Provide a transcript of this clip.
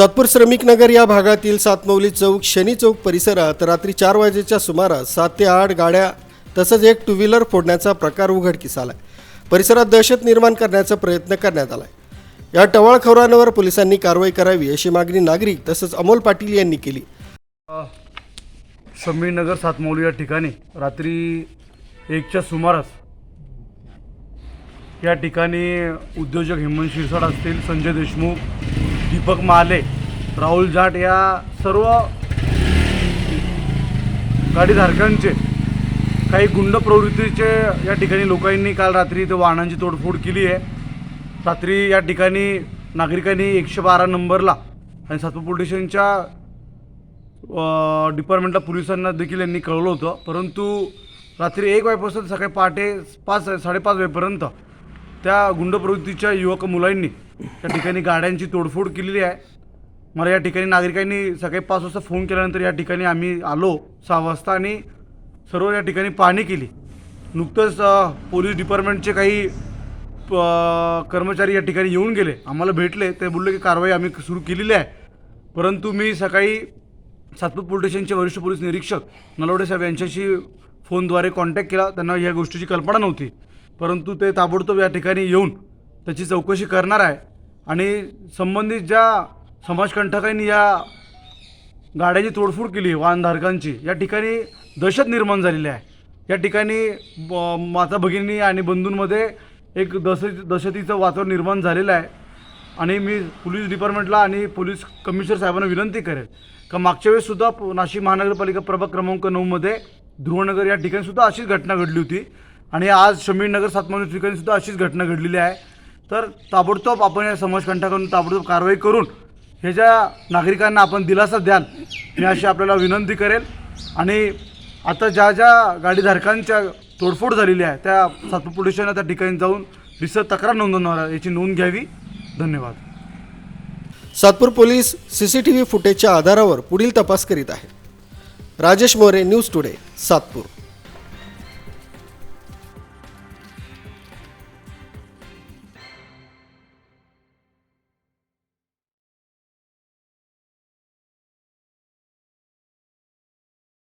सातपूर श्रमिक नगर या भागातील सातमौली चौक शनी चौक परिसरात रात्री चार वाजेच्या सुमारास सात ते आठ गाड्या तसंच एक टू व्हीलर फोडण्याचा प्रकार उघडकीस आलाय. परिसरात दहशत निर्माण करण्याचा प्रयत्न करण्यात आलाय. या टवाळखोरांवर पोलिसांनी कारवाई करावी अशी मागणी नागरिक तसंच अमोल पाटील यांनी केली. समीरनगर सातमौली या ठिकाणी रात्री एकच्या सुमारास या ठिकाणी उद्योजक हेमंत शिरसाट असतील संजय देशमुख दीपक महाले राहुल जाट या सर्व गाडीधारकांचे काही गुंड प्रवृत्तीचे या ठिकाणी लोकांनी काल रात्री इथे वाहनांची तोडफोड केली आहे. रात्री या ठिकाणी नागरिकांनी एकशे बारा नंबरला आणि सातपूर पोलीस स्टेशनच्या डिपार्टमेंटला पोलिसांना देखील यांनी कळवलं होतं. परंतु रात्री एक वाजेपासून सकाळी पहाटे पाच साडेपाच वाजेपर्यंत त्या गुंड प्रवृत्तीच्या युवक मुलांनी त्या ठिकाणी गाड्यांची तोडफोड केलेली आहे. मला या ठिकाणी नागरिकांनी सकाळी पाच वाजता फोन केल्यानंतर या ठिकाणी आम्ही आलो सहा वाजता आणि सर्व या ठिकाणी पाहणी केली. नुकतंच पोलीस डिपार्टमेंटचे काही प- कर्मचारी या ठिकाणी येऊन गेले. आम्हाला भेटले. ते बोलले की कारवाई आम्ही सुरू केलेली आहे. परंतु मी सकाळी सातपूर पोलीस स्टेशनचे वरिष्ठ पोलीस निरीक्षक नलवडे साहेब यांच्याशी फोनद्वारे कॉन्टॅक्ट केला. त्यांना या गोष्टीची कल्पना नव्हती. परंतु ते ताबडतोब या ठिकाणी येऊन त्याची चौकशी करणार आहे. आणि संबंधित ज्या समाजकंटकांनी या गाड्याची तोडफोड केली वाहनधारकांची या ठिकाणी दहशत निर्माण झालेली आहे. या ठिकाणी माता भगिनी आणि बंधूंमध्ये एक दहशत दहशतीचं वातावरण निर्माण झालेलं आहे. आणि मी पोलीस डिपार्टमेंटला आणि पोलीस कमिशनर साहेबांना विनंती करेल का मागच्या वेळेससुद्धा नाशिक महानगरपालिका प्रभाग क्रमांक नऊमध्ये ध्रुवनगर या ठिकाणीसुद्धा अशीच घटना घडली होती. आणि आज शमीरनगर सातमानू ठिकाणी सुद्धा अशीच घटना घडलेली आहे. तर ताबडतोब आपण या समाजकंठाकडून ताबडतोब कारवाई करून ह्याच्या ज्या नागरिकांना आपण दिलासा द्याल मी अशी आपल्याला विनंती करेल. आणि आता ज्या ज्या गाडीधारकांच्या तोडफोड झालेली आहे त्या सातपूर पोलीस त्या ठिकाणी जाऊन रिसर तक्रार नोंदवणार आहे. याची नोंद घ्यावी. धन्यवाद. Satpur police C C T V फुटेजच्या आधारावर पुढील तपास करीत आहेत राजेश मोरे न्यूज टुडे सातपूर.